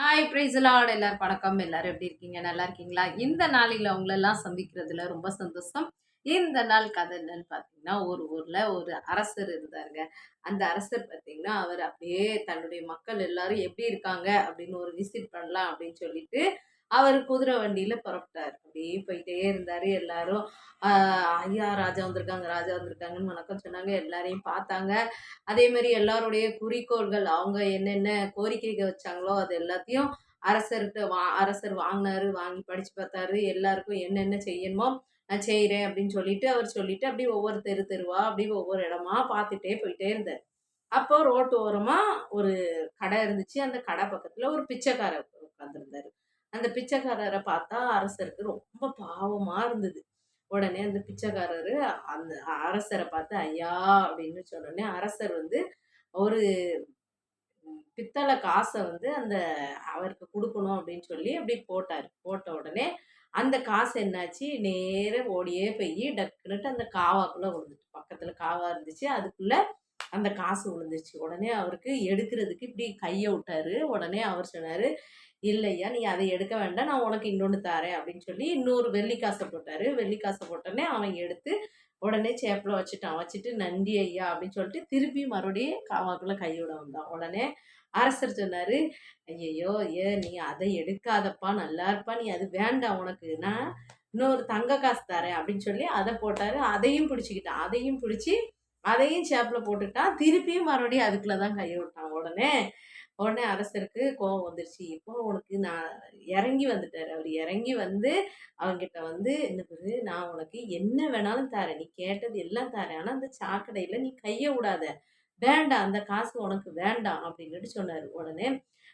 Hi பிரைஸ்லாட் எல்லாரும் வணக்கம். எல்லாரும் எப்படி இருக்கீங்க? நல்லா இருக்கீங்களா? இந்த நாளில் அவங்களெல்லாம் சந்திக்கிறதுல ரொம்ப சந்தோஷம். இந்த நாள் கதை என்னன்னு பார்த்தீங்கன்னா ஒரு ஊரில் ஒரு அரசர் இருந்தாருங்க. அந்த அரசர் பார்த்தீங்கன்னா அவர் அப்படியே தன்னுடைய மக்கள் எல்லாரும் எப்படி இருக்காங்க அப்படின்னு ஒரு விசிட் பண்ணலாம் அப்படின்னு சொல்லிட்டு அவர் குதிரை வண்டியில் புறப்பட்டார். அப்படியே போயிட்டே இருந்தார் எல்லாரும். ஐயா ராஜா வந்திருக்காங்க ராஜா வந்திருக்காங்கன்னு வணக்கம் சொன்னாங்க. எல்லாரையும் பார்த்தாங்க. அதே மாதிரி எல்லாருடைய குறிக்கோள்கள் அவங்க என்னென்ன கோரிக்கைகள் வச்சாங்களோ அது எல்லாத்தையும் அரசர்கிட்ட வா அரசர் வாங்கினாரு வாங்கி படித்து பார்த்தாரு. எல்லாருக்கும் என்னென்ன செய்யணுமோ நான் செய்கிறேன் அப்படின்னு சொல்லிட்டு அவர் சொல்லிட்டு அப்படியே ஒவ்வொரு தெரு தெருவா அப்படியே ஒவ்வொரு இடமா பார்த்துட்டே போயிட்டே இருந்தார். அப்போ ரோட்டு ஓரமாக ஒரு கடை இருந்துச்சு. அந்த கடை பக்கத்தில் ஒரு பிச்சைக்காரர் அந்த பிச்சைக்காரரை பார்த்தா அரசருக்கு ரொம்ப பாவமாக இருந்தது. உடனே அந்த பிச்சைக்காரரு அந்த அரசரை பார்த்து ஐயா அப்படின்னு சொன்னோடனே அரசர் வந்து ஒரு பித்தளை காசை வந்து அந்த அவருக்கு கொடுக்கணும் அப்படின்னு சொல்லி அப்படி போட்டார். போட்ட உடனே அந்த காசு என்னாச்சு? நேராக ஓடியே போய் டக்குனுட்டு அந்த காவாக்குள்ளே வந்துட்டு பக்கத்தில் காவா இருந்துச்சு. அதுக்குள்ளே அந்த காசு விழுந்துச்சு உடனே அவருக்கு எடுக்கிறதுக்கு இப்படி கையை விட்டாரு. உடனே அவர் சொன்னார் இல்லையா நீ அதை எடுக்க வேண்டாம். நான் உனக்கு இன்னொன்று தரேன். அப்படின்னு சொல்லி இன்னொரு வெள்ளி காசை போட்டார். வெள்ளி காசை போட்டோடனே அவன் எடுத்து உடனே சேப்பில் வச்சுட்டான். வச்சுட்டு நன்றி ஐயா. அப்படின்னு சொல்லிட்டு திருப்பி மறுபடியும் காவாக்குள்ளே கையோட வந்தான். உடனே அரசர் சொன்னார் ஐயையோ ஏ நீ அதை எடுக்காதப்பா. நல்லா இருப்பா. நீ அது வேண்டாம் உனக்கு. நான் இன்னொரு தங்க காசு தரேன். அப்படின்னு சொல்லி அதை போட்டார். அதையும் பிடிச்சிக்கிட்டான். அதையும் பிடிச்சி அதையும் சேப்பில் போட்டுட்டான் திருப்பியும் மறுபடியும் அதுக்குள்ளே தான் கையை விட்டான் உடனே உடனே அரசருக்கு கோவம் வந்துருச்சு. இப்போ உனக்கு நான் இறங்கி வந்துட்டார். அவர் இறங்கி வந்து அவங்கிட்ட வந்து என்ன நான் உனக்கு என்ன வேணாலும் தரேன். நீ கேட்டது எல்லாம் தரேன். ஆனால் அந்த சாக்கடையில் நீ கையை விடாத. வேண்டாம் அந்த காசு உனக்கு வேண்டாம் அப்படின்ட்டு சொன்னார். உடனே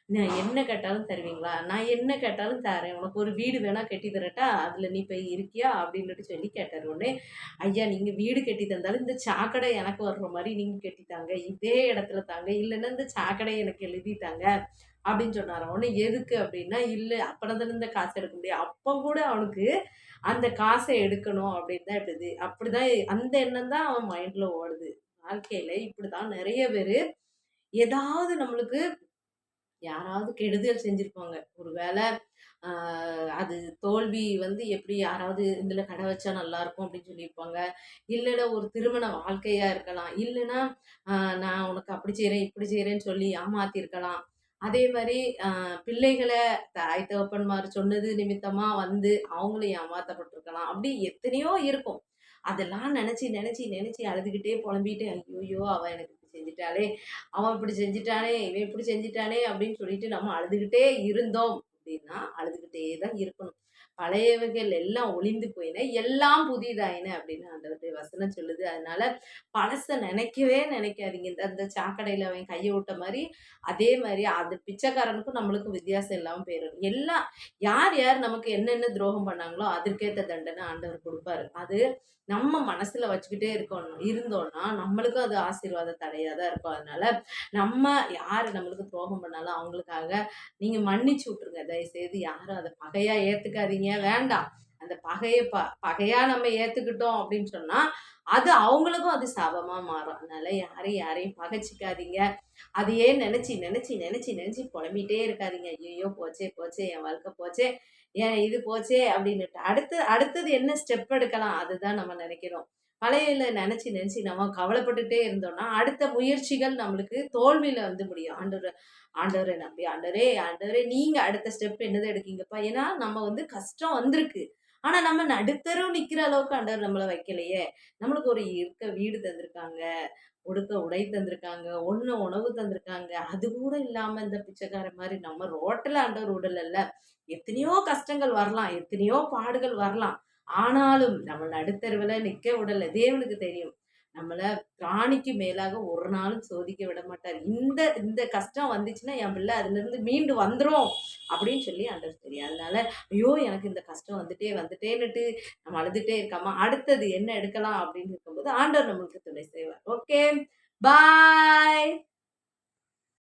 நான் என்ன கேட்டாலும் தருவீங்களா? நான் என்ன கேட்டாலும் தரேன். உனக்கு ஒரு வீடு வேணால் கட்டி தரட்டா? அதில் நீ போய் இருக்கியா? அப்படின்னுட்டு சொல்லி கேட்டார். உடனே ஐயா நீங்கள் வீடு கட்டி தந்தாலும் இந்த சாக்கடை எனக்கு வர்ற மாதிரி நீங்கள் கட்டித்தாங்க. இதே இடத்துல தாங்க. இல்லைன்னா இந்த சாக்கடை எனக்கு எழுதித்தாங்க. அப்படின்னு சொன்னார். உடனே எதுக்கு அப்படின்னா இல்லை அப்புறம் தானே இந்த காசு எடுக்க முடியும். அப்போ கூட அவனுக்கு அந்த காசை எடுக்கணும். அப்படின்னு தான் இப்படி அப்படி தான் அந்த எண்ணம் தான் அவன் மைண்டில் ஓடுது. வாழ்க்கையில் இப்படி தான் நிறைய பேர் ஏதாவது நம்மளுக்கு யாராவது கெடுதல் செஞ்சுருப்பாங்க. ஒரு வேளை அது தோல்வி வந்து எப்படி யாராவது இதில் கடை வச்சா நல்லாயிருக்கும் அப்படின்னு சொல்லியிருப்பாங்க. இல்லைன்னா ஒரு திருமண வாழ்க்கையாக இருக்கலாம். இல்லைன்னா நான் உனக்கு அப்படி செய்கிறேன் இப்படி செய்கிறேன்னு சொல்லி ஏமாத்திருக்கலாம். அதே மாதிரி பிள்ளைகளை தாய் தகப்பன்மார் சொன்னது நிமித்தமாக வந்து அவங்களும் ஏமாற்றப்பட்டிருக்கலாம் அப்படி எத்தனையோ இருக்கும். அதெல்லாம் நினச்சி நினச்சி நினச்சி அழுதுகிட்டே புலம்பிட்டு ஐயோயோ அவள் எனக்கு இப்படி செஞ்சிட்டாளே அவன் இப்படி செஞ்சிட்டானே இவன் இப்படி செஞ்சிட்டானே அப்படின்னு சொல்லிட்டு நம்ம அழுதுகிட்டே இருந்தோம் அப்படின்னா அழுதுகிட்டே தான் இருக்கணும். பழையவைகள் எல்லாம் ஒளிந்து போயின. எல்லாம் புதிதாயின அப்படின்னு அந்த வசனம் சொல்லுது. அதனால பழசை நினைக்கவே நினைக்காதீங்க. இந்த அந்த சாக்கடையில் அவன் கையை விட்ட மாதிரி அதே மாதிரி அது பிச்சைக்காரனுக்கும் நம்மளுக்கும் வித்தியாசம் இல்லாமல் போயிடும் எல்லாம் யார் யார் நமக்கு என்னென்ன துரோகம் பண்ணாங்களோ அதற்கேற்ற தண்டனை ஆண்டவர் கொடுப்பாரு. அது நம்ம மனசுல வச்சுக்கிட்டே இருக்கணும். இருந்தோம்னா நம்மளுக்கும் அது ஆசீர்வாத தடையாக தான் இருக்கும். அதனால நம்ம யார் நம்மளுக்கு துரோகம் பண்ணாலும் அவங்களுக்காக நீங்கள் மன்னிச்சு விட்டுருங்க. தயவுசெய்து யாரும் அதை பகையாக ஏற்றுக்காதீங்க ஏத்துக்காதீங்க வேண்டாம். அந்த பகையை ப பகையா நம்ம ஏத்துக்கிட்டோம் அப்படின்னு சொன்னா அது அவங்களுக்கும் அது சாபமா மாறும். அதனால யாரையும் யாரையும் பகைச்சிக்காதீங்க. அதையே நினைச்சு நினைச்சு நினைச்சு நினைச்சு புலம்பிட்டே இருக்காதீங்க. ஐயோ போச்சே போச்சே என் வாழ்க்கை போச்சே ஏன் இது போச்சே அப்படின்னுட்டு. அடுத்து அடுத்தது என்ன ஸ்டெப் எடுக்கலாம் அதுதான் நம்ம நினைக்கிறோம். பழையில நினச்சி நினச்சி நம்ம கவலைப்பட்டுட்டே இருந்தோம்னா அடுத்த முயற்சிகள் நம்மளுக்கு தோல்வியில் வந்து முடியும். ஆண்டவர் ஆண்டவரை நம்பி ஆண்டவரே ஆண்டவரே நீங்கள் அடுத்த ஸ்டெப் என்னதை எடுக்கீங்கப்பா? ஏன்னா நம்ம வந்து கஷ்டம் வந்திருக்கு. ஆனால் நம்ம நடுத்தரும் நிற்கிற அளவுக்கு ஆண்டவர் நம்மளை வைக்கலையே. நம்மளுக்கு ஒரு இருக்க வீடு தந்திருக்காங்க உடுக்க உடை தந்திருக்காங்க ஒன்று உணவு தந்திருக்காங்க. அது கூட இல்லாமல் இந்த பிச்சைக்கார மாதிரி நம்ம ரோட்டில் ஆண்டவர் உடலல்ல எத்தனையோ கஷ்டங்கள் வரலாம் எத்தனையோ பாடுகள் வரலாம். ஆனாலும் நம்ம நடுத்தருவில் நிற்க விடலை. தேவனுக்கு தெரியும். நம்மளை பிராணிக்கு மேலாக ஒரு நாளும் சோதிக்க விட மாட்டார். இந்த இந்த கஷ்டம் வந்துச்சுன்னா என் பிள்ளை அதுலேருந்து மீண்டு வந்துடும் அப்படின்னு சொல்லி ஆண்டவர் தெரியும். அதனால ஐயோ எனக்கு இந்த கஷ்டம் வந்துட்டே வந்துட்டேன்னுட்டு நம்ம அழுதுகிட்டே இருக்காமா அடுத்தது என்ன எடுக்கலாம் அப்படின்னு இருக்கும்போது ஆண்டவர் நம்மளுக்கு துணை செய்வார். ஓகே? பாய்!